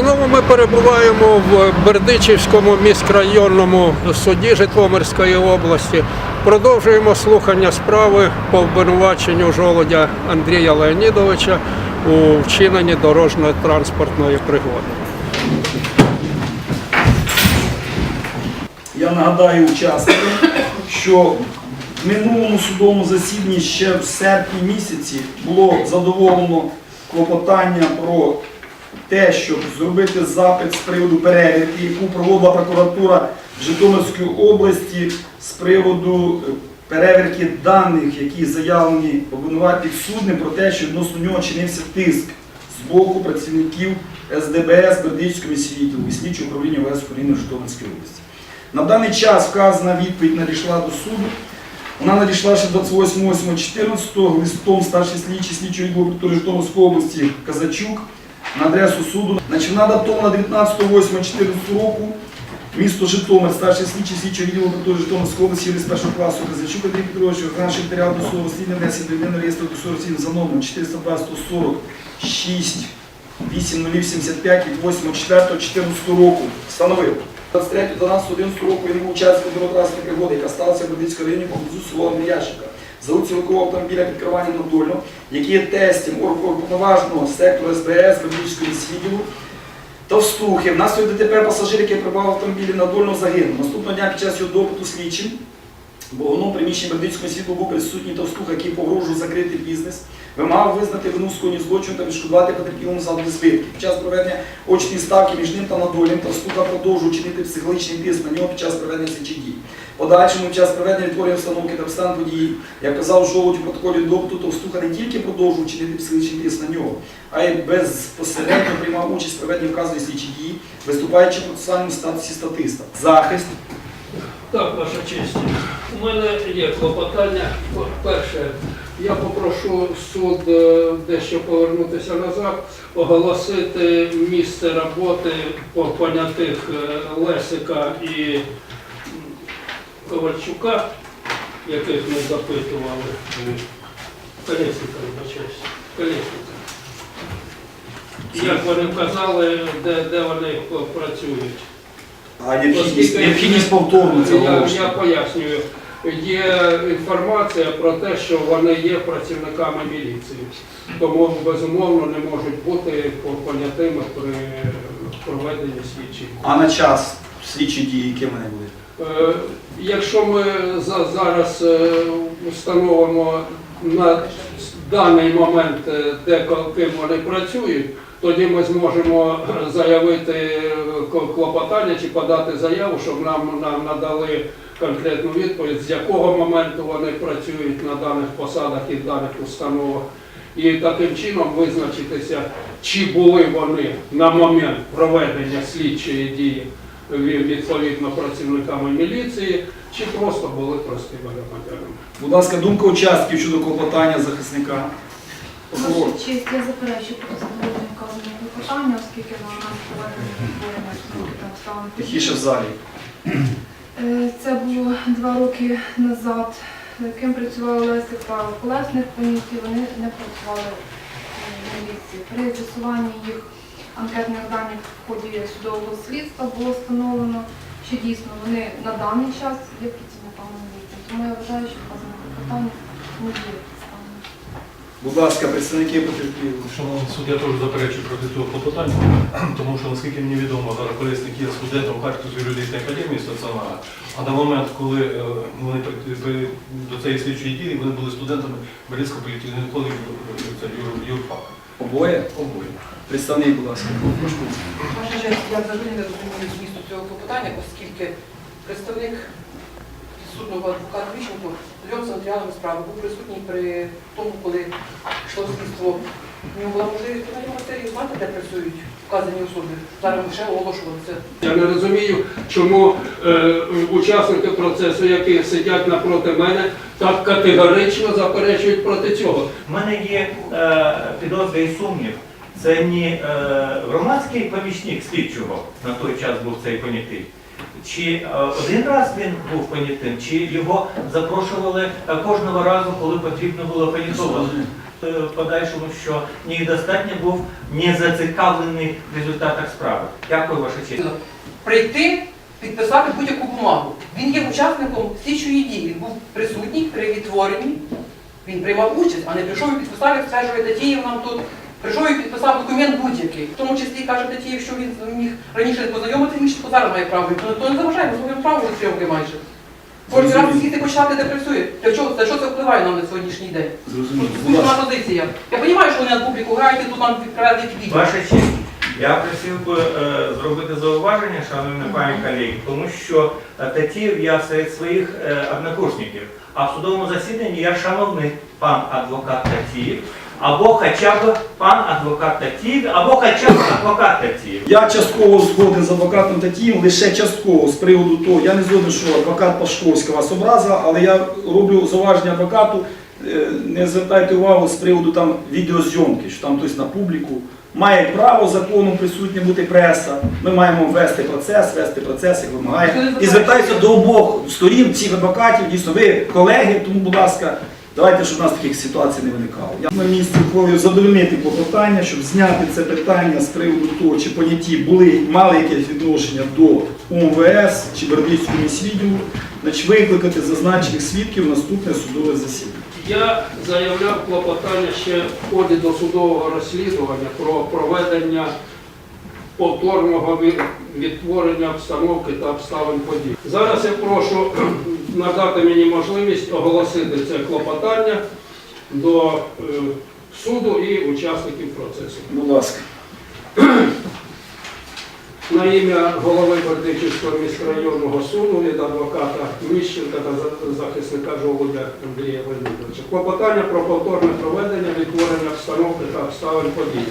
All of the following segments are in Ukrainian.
Знову ми перебуваємо в Бердичівському міськрайонному суді Житомирської області. Продовжуємо слухання справи по обвинуваченню жолодя Андрія Леонідовича у вчиненні дорожньо-транспортної пригоди. Я нагадаю учасникам, що в минулому судовому засіданні ще в серпні місяці було задоволено клопотання про те, щоб зробити запит з приводу перевірки, яку проводила прокуратура Житомирської області з приводу е, перевірки даних, які заявлені обвинуват підсудним про те, що відносно нього чинився тиск з боку працівників СДБС Бердичського світу і слідчого управління ВС України Житомирської області. На даний час вказана відповідь надійшла до суду. Вона надійшла ще 28.08.14 листом старший слідчий відділу прокуратури Житомирської області Казачук на адресу суду. Значить, вона датована 19.08.14 року. Місто Житомир, старший слідчий слідчого відділу прокуратури Житомирської області, юрист першого класу Казачук Андрій Петрович, виконавчий матеріал до суду розслідування внесення до єдиного реєстру до 47 за номером 420 146 8085 від 8.4.14 року встановив. 23 12 11 року він був учасником дороготрасної пригоди, яка сталася в Бердицькому районі поблизу села Мріяшика. За луцівкового автомобіля під надольно, який є тестем повноважного сектору СБС Бердичської Та Товстухи. Внаслідок ДТП пасажир, який прибав автомобілі надольно загинув. Наступного дня під час його допиту слідчим в одному приміщенні Бердичського світу був присутній товстух, який погрожував закрити бізнес, вимагав визнати вину скоєння злочину та відшкодувати потерпілому завдані збитки. Під час проведення очної ставки між ним та надолем товстуха продовжував чинити психологічний тиск на нього під час проведення слідчих дій. Подальшому під час проведення відтворення обстановки та обставин події, як казав Жолудь у протоколі допиту, товстуха не тільки продовжував чинити психологічний тиск на нього, а й безпосередньо приймав участь в проведенні вказаної слідчих дій, виступаючи в процесуальному статусі статиста. Захист Так, ваша честь. У мене є клопотання. Перше, я попрошу суд е, дещо повернутися назад, оголосити місце роботи по понятих е, Лесика і Ковальчука, яких ми запитували. Колесника, вибачаюсь. Колесника. Як вони вказали, де, де вони працюють. А необхідність, необхідність повторно Я, я пояснюю. Є інформація про те, що вони є працівниками міліції, тому безумовно не можуть бути понятими при проведенні слідчих. А на час слідчі дії, які вони були? Е, Якщо ми за- зараз е, встановимо на даний момент, е, де ким вони працюють, тоді ми зможемо заявити клопотання чи подати заяву, щоб нам, нам надали конкретну відповідь, з якого моменту вони працюють на даних посадах і в даних установах. І таким чином визначитися, чи були вони на момент проведення слідчої дії відповідно працівниками міліції, чи просто були простими громадянами. Будь ласка, думка участків щодо клопотання захисника. Ваша честь, я заперечую про вказаного клопотання, оскільки на нас відборами. Тихіше в залі. Е, Це було два роки назад. Ким працювали Лесик та Колесник в поліції, вони не працювали е, в міліції. При з'ясуванні їх анкетних даних в ході судового слідства було встановлено, що дійсно вони на даний час є працівниками міліції. Тому я вважаю, що вказане клопотання не є. Будь ласка, представники потерпілих. Шановний суд, я теж заперечую проти цього клопотання, тому що, наскільки мені відомо, зараз колесник є студентом Харківської юридичної академії стаціонара, а на момент, коли е, вони до цієї слідчої дії, вони були студентами Березького політичного коледжу, юрфак. Обоє? Обоє. Представник, будь ласка. Прошу. Ваша честь, я взагалі не розумію змісту цього клопотання, оскільки представник судного адвоката Віщенко Льон матеріалами справи був присутній при тому, коли йшло слідство. У нього була можливість на матерію знати, де працюють вказані особи. Зараз лише оголошували це. Я не розумію, чому е, учасники процесу, які сидять напроти мене, так категорично заперечують проти цього. У мене є е, підозра і сумнів. Це не е, громадський помічник слідчого на той час був цей понятий. Чи е, один раз він був понятим, чи його запрошували е, кожного разу, коли потрібно було понятовано. е, подальшому, що в них достатньо був не зацікавлений в результатах справи. Дякую, ваша честь. Прийти, підписати будь-яку бумагу. Він є учасником слідчої дії. Він був присутній при відтворенні. Він приймав участь, а не прийшов і підписав, як стверджує Татіїв нам тут. Прийшов і підписав документ будь-який. В тому числі каже Татіїв, що він міг раніше познайомитися, він ще зараз має право. Ніхто не заважає, маємо право до зйомки майже. Кожен раз звідти почати, де працює. Для чого це? Що це впливає нам на сьогоднішній день? Зрозуміло. Позиція. Я розумію, що вони на публіку грають, і тут нам відправляють відео. Ваша честь, я просив би е, зробити зауваження, шановні пані колеги, тому що е, Татіїв я серед своїх е, однокурсників, а в судовому засіданні я шановний пан адвокат Татіїв, або хоча б пан адвокат Татіїв, або хоча б адвокат Татіїв. Я частково згоден з адвокатом Татієм, лише частково з приводу того, я не згоден, що адвокат Пашковська вас образила, але я роблю зауваження адвокату, е, не звертайте увагу з приводу там відеозйомки, що там хтось на публіку. Має право законом присутня бути преса. Ми маємо вести процес, вести процес, як вимагає. І звертаюся до обох сторін, всіх адвокатів. Дійсно, ви колеги, тому, будь ласка, давайте, щоб у нас таких ситуацій не виникало. Я на місці ухвалив задовольнити клопотання, щоб зняти це питання з приводу того, чи поняті були, мали якесь відношення до УМВС чи Бердичського міськвідділу, значить викликати зазначених свідків в наступне судове засідання. Я заявляв клопотання ще в ході досудового розслідування про проведення повторного відтворення обстановки та обставин подій. Зараз я прошу надати мені можливість оголосити це клопотання до е, суду і учасників процесу. Будь ласка. На ім'я голови Бердичівського міськрайонного суду від адвоката Міщенка та захисника Жолудя Андрія Леонідовича. Клопотання про повторне проведення відтворення обстановки та обставин подій.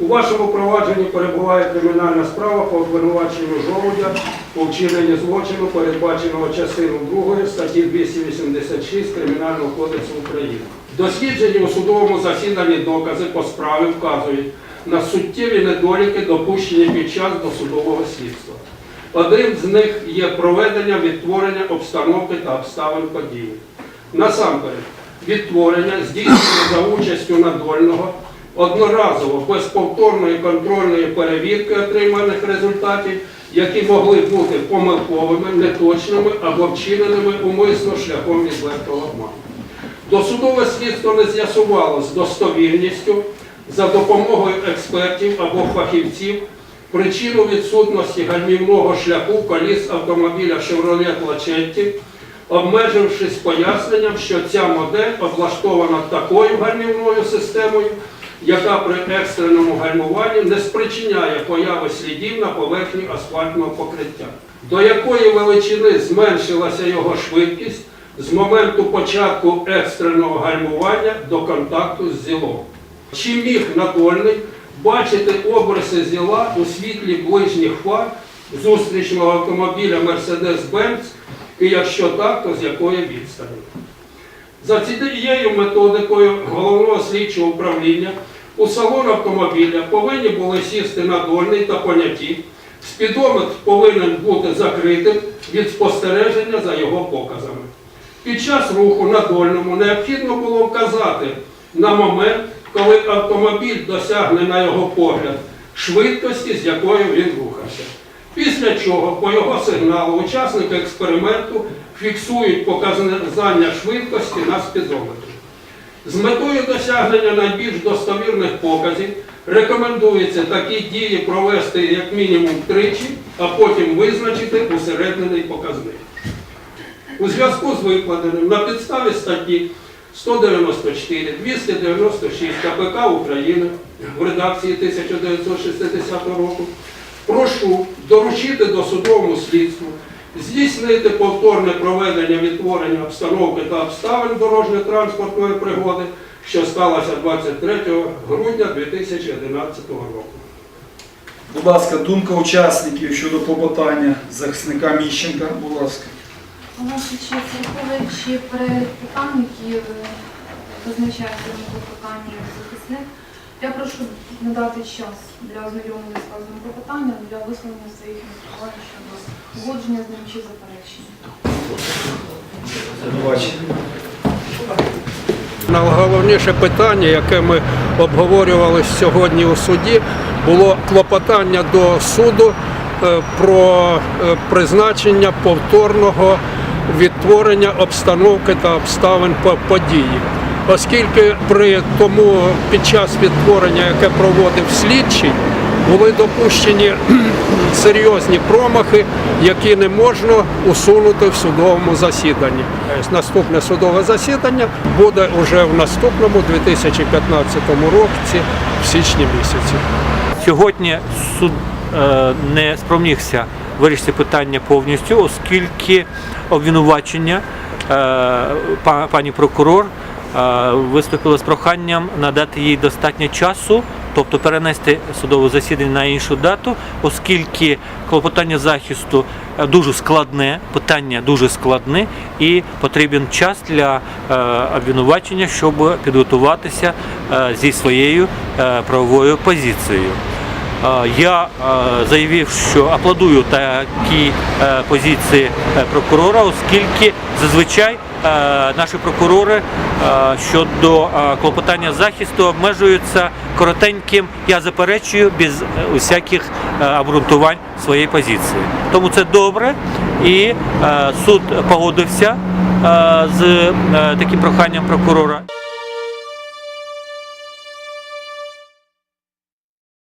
У вашому провадженні перебуває кримінальна справа по обвинуваченню Жолудя у вчиненні злочину, передбаченого частиною 2 статті 286 Кримінального кодексу України. Досліджені у судовому засіданні докази по справі вказують на суттєві недоліки, допущені під час досудового слідства. Одним з них є проведення відтворення обстановки та обставин події. Насамперед, відтворення здійснює за участю надольного одноразово без повторної контрольної перевірки отриманих результатів, які могли бути помилковими, неточними або вчиненими умисно шляхом відвертого обману. Досудове слідство не з'ясувало з достовірністю за допомогою експертів або фахівців причину відсутності гальмівного шляху коліс автомобіля Chevrolet Lachetti, обмежившись поясненням, що ця модель облаштована такою гальмівною системою, яка при екстреному гальмуванні не спричиняє появи слідів на поверхні асфальтного покриття, до якої величини зменшилася його швидкість з моменту початку екстреного гальмування до контакту з зілом. Чи міг надольний бачити обриси зіла у світлі ближніх фар зустрічного автомобіля Mercedes-Benz і якщо так, то з якої відстані? За цією методикою головного слідчого управління у салон автомобіля повинні були сісти надольний та поняті. Спідометр повинен бути закритим від спостереження за його показами. Під час руху на дольному необхідно було вказати на момент, коли автомобіль досягне на його погляд швидкості, з якою він рухався. Після чого, по його сигналу, учасники експерименту фіксують показання швидкості на спідометрі. З метою досягнення найбільш достовірних показів рекомендується такі дії провести як мінімум тричі, а потім визначити усереднений показник. У зв'язку з викладеним на підставі статті 194, 296 КПК України в редакції 1960 року прошу доручити досудовому слідству здійснити повторне проведення відтворення обстановки та обставин дорожньо-транспортної пригоди, що сталося 23 грудня 2011 року. Будь ласка, думка учасників щодо клопотання захисника Міщенка. Будь ласка. Ваша честь, враховуючи перелік питань, які е, визначають в захисник, я прошу надати час для ознайомлення з вказаним клопотанням, для висловлення своїх міркувань щодо погодження з ним чи заперечення. Найголовніше питання, яке ми обговорювали сьогодні у суді, було клопотання до суду е, про е, призначення повторного відтворення обстановки та обставин по- події. Оскільки при тому під час відтворення, яке проводив слідчий, були допущені серйозні промахи, які не можна усунути в судовому засіданні. Тобто Наступне судове засідання буде вже в наступному 2015 році, в січні місяці. Сьогодні суд е, не спромігся вирішити питання повністю, оскільки обвинувачення е, па- пані прокурор е, виступила з проханням надати їй достатньо часу, тобто перенести судове засідання на іншу дату, оскільки клопотання захисту е, дуже складне, питання дуже складне і потрібен час для е, обвинувачення, щоб підготуватися зі своєю правовою позицією. Я заявив, що аплодую такій е, позиції прокурора, оскільки зазвичай наші прокурори щодо клопотання захисту обмежуються коротеньким я заперечую без е, усяких е, обґрунтувань своєї позиції. Тому це добре, і е, суд погодився з таким проханням прокурора.